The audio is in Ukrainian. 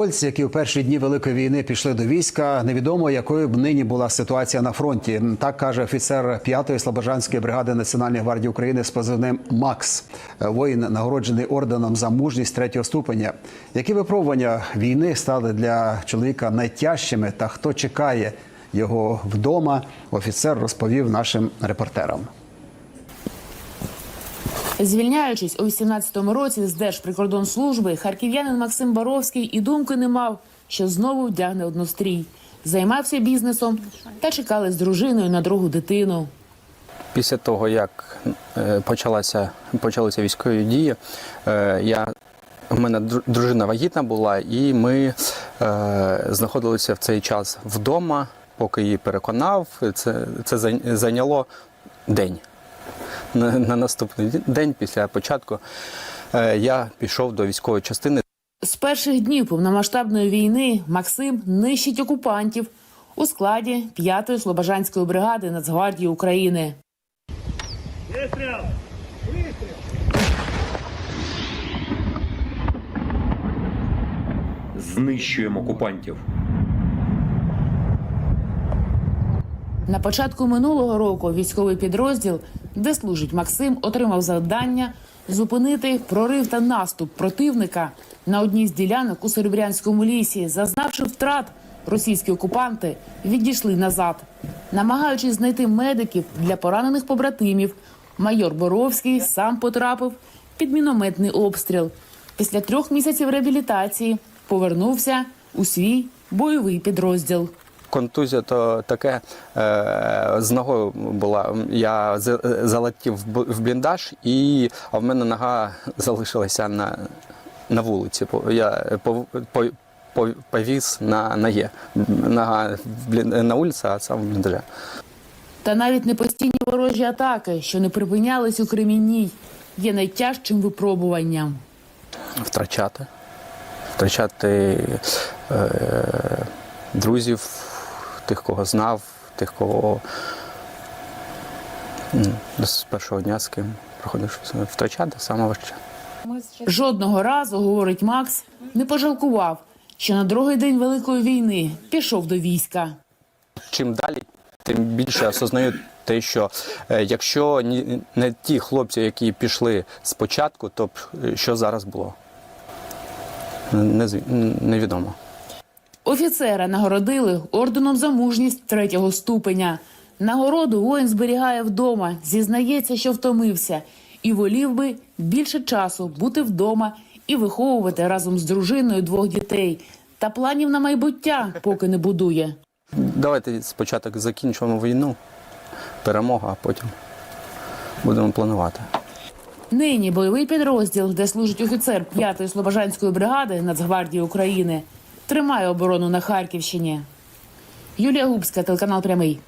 Польці, які у перші дні великої війни пішли до війська, невідомо якою б нині була ситуація на фронті. Так каже офіцер 5-ї слобожанської бригади Національної гвардії України з позивним Макс. Воїн нагороджений орденом за мужність третього ступеня. Які випробування війни стали для чоловіка найтяжчими, та хто чекає його вдома? Офіцер розповів нашим репортерам. Звільняючись у 18-му році з Держприкордонслужби, харків'янин Максим Боровський і думки не мав, що знову вдягне однострій. Займався бізнесом та чекали з дружиною на другу дитину. Після того, як е, почалася, почалися військові дії, е, я, у мене дру- дружина вагітна була, і ми е, знаходилися в цей час вдома, поки її переконав. Це, це зайняло день. На, на наступний день після початку е, я пішов до військової частини. З перших днів повномасштабної війни Максим нищить окупантів у складі 5-ї Слобожанської бригади Нацгвардії України. знищуємо окупантів. На початку минулого року військовий підрозділ, де служить Максим, отримав завдання зупинити прорив та наступ противника на одній з ділянок у Серебрянському лісі. Зазнавши втрат, російські окупанти відійшли назад, намагаючись знайти медиків для поранених побратимів. Майор Боровський сам потрапив під мінометний обстріл. Після трьох місяців реабілітації повернувся у свій бойовий підрозділ. Контузія то таке е, з ногою була. Я залетів в бліндаж, і а в мене нога залишилася на, на вулиці. Я по- по- повіз на ногі. Нога на вулиці, а сам в бліндажі. Та навіть непостійні ворожі атаки, що не припинялись у Кремінній, є найтяжчим випробуванням. Втрачати. Втрачати е, друзів, тих, кого знав, тих, кого з першого дня з ким проходиш. Втрачати саме важче. Жодного разу, говорить Макс, не пожалкував, що на другий день Великої війни пішов до війська. чим далі, тим більше осознаю те, що е, якщо не ті хлопці, які пішли спочатку, то е, що зараз було? Не, невідомо. Офіцера нагородили орденом за мужність третього ступеня. Нагороду воїн зберігає вдома, зізнається, що втомився, і волів би більше часу бути вдома і виховувати разом з дружиною двох дітей. Та планів на майбуття поки не будує. Давайте спочатку закінчимо війну, перемога, а потім будемо планувати. Нині бойовий підрозділ, де служить офіцер 5-ї Слобожанської бригади Нацгвардії України, тримає оборону на Харківщині. Юлія Губська, телеканал Прямий.